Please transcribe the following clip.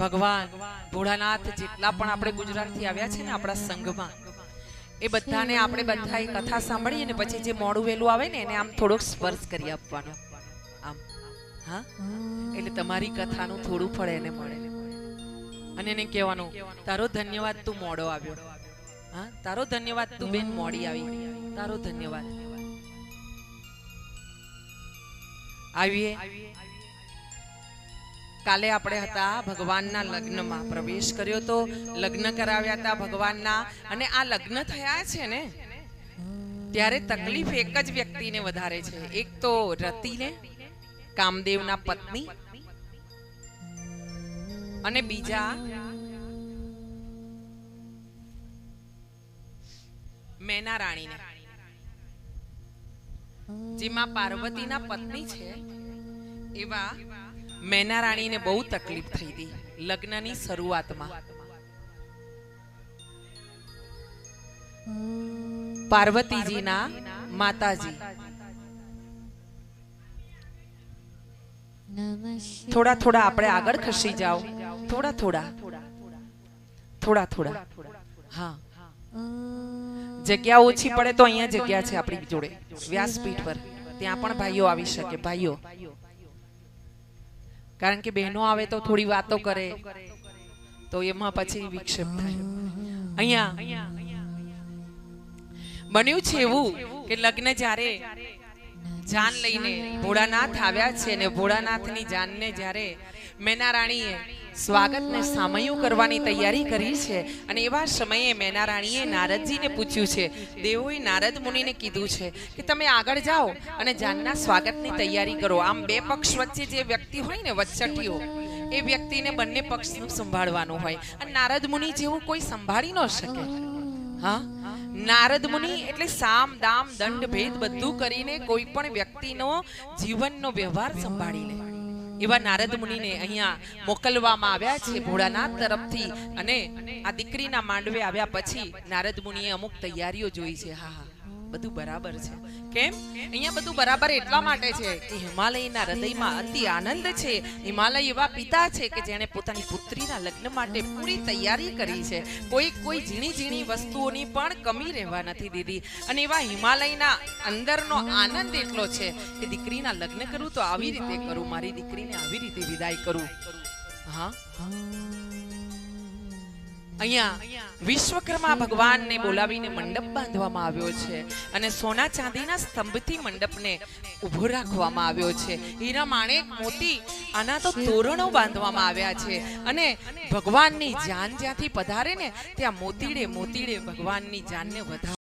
ભગવાન, ભોળાનાથ જેટલા પણ આપણે ગુજરાતથી આવ્યા છે ને આપણા સંઘમાં, એ બધાને આપણે બધા એ કથા સાંભળીએ ને પછી જે મોડું વેલું આવે ને એને આમ થોડોક સ્પર્શ કરી આપવાનો. આમ, હા? એટલે તમારી કથાનું થોડું ફળ એને મળે. અને એને કહેવાનું, તારો ધન્યવાદ તું મોડો આવ્યો. હા? તારો ધન્યવાદ તું બેન મોડી આવી. તારો ધન્યવાદ. આવીએ. કાલે આપણે હતા ભગવાનના લગ્નમાં. પ્રવેશ કર્યો તો લગ્ન કરાવ્યા હતા ભગવાનના અને આ લગ્ન થયા છે ને? ત્યારે તકલીફ એક જ વ્યક્તિને વધારે છે. એક તો રતિને, કામદેવના પત્ની અને બીજા મેના રાણીને. જેમાં પાર્વતીના પત્ની છે. એવા મેના રાણીને બહુ તકલીફ થઈ હતી લગ્નની શરૂઆતમાં. પાર્વતીજીના માતાજી. થોડા થોડા આપણે આગળ ખસી જાઓ. થોડા થોડા. થોડા થોડા. હા. જગ્યા ઓછી પડે તો અહીંયા જગ્યા છે આપણી જોડે. વ્યાસપીઠ પર. ત્યાં પણ ભાઈઓ આવી શકે. ભાઈઓ. કારણ કે બહેનો આવે તો થોડી વાતો કરે. તો એમાં પછી વિક્ષેપ થાય. અહીંયા બન્યું છે એવું કે લગ્ન જ્યારે જાન લઈને ભોળાનાથ આવ્યા છે ને ભોળાનાથની જાનને જ્યારે મેનારાણીએ સ્વાગતને સામયું કરવાની તૈયારી કરી છે અને એવા સમયે મેના રાણીએ નારદજીને પૂછ્યું છે, દેવોએ નારદ મુનિને કીધું છે કે તમે આગળ જાઓ અને જાનના સ્વાગતની તૈયારી કરો. આમ બે પક્ષ વચ્ચે જે વ્યક્તિ હોય ને વચ્ચટીઓ એ વ્યક્તિને બંને પક્ષનું સંભાળવાનું હોય. અને નારદ મુનિ જેવું કોઈ સંભાળી ન શકે. હા? નારદ મુનિ એટલે સામ દામ દંડ ભેદ બધું કરીને કોઈ પણ વ્યક્તિનો જીવનનો વ્યવહાર સંભાળી લે. એવા નારદ મુનિને અહીંયા મોકલવામાં આવ્યા છે ભોળાનાથ તરફથી. અને આ દીકરીના માંડવે આવ્યા પછી નારદ મુનિએ અમુક તૈયારીઓ જોઈ છે. હા હા. બધું બરાબર છે. કેમ? અહીંયા બધું બરાબર એટલા માટે છે કે હિમાલયના હૃદયમાં અતિ આનંદ છે. હિમાલય એવા પિતા છે કે જેણે પોતાની પુત્રીના લગ્ન માટે પૂરી તૈયારી કરી છે. કોઈ કોઈ ઝીણી ઝીણી વસ્તુઓની પણ કમી રહેવા નથી દીધી. અને એવા હિમાલયના અંદરનો આનંદ એટલો છે કે દીકરીના લગ્ન કરું તો આવી રીતે કરું, મારી દીકરીને આવી રીતે વિદાય કરું. હા? અહીંયા વિશ્વકર્મા ભગવાનને બોલાવીને મંડપ બાંધવામાં આવ્યો છે અને સોના ચાંદીના સ્તંભથી મંડપને ઊભો રાખવામાં આવ્યો છે. હીરા માણેક મોતી, આના તો તોરણો બાંધવામાં આવ્યા છે. અને ભગવાનની જાન જ્યાંથી પધારે ને, ત્યાં મોતીડે મોતીડે ભગવાનની જાનને વધારે